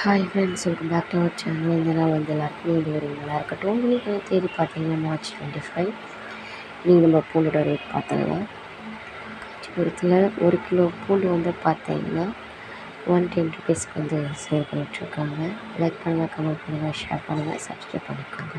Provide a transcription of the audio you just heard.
Hi friends welcome back to our channel இந்த நாள் வந்து எல்லாருக்குமே வந்து ஒரு நல்லா இருக்கட்டும். இன்றைக்கி தேதி பார்த்தீங்கன்னா மார்ச் டுவெண்ட்டி ஃபைவ் நீங்கள் நம்ம பூண்டோட ரேட் பார்த்துக்கலாம் காஞ்சிபுரத்தில் ஒரு கிலோ பூண்டு வந்து பார்த்தீங்கன்னா ஒன் டென் ருபீஸ்க்கு வந்து சேல் பண்ணிகிட்ருக்காங்க லைக் பண்ணுங்கள் கமெண்ட் பண்ணுங்கள் ஷேர் பண்ணுங்கள் சப்ஸ்கிரைப் பண்ணிக்கோங்க.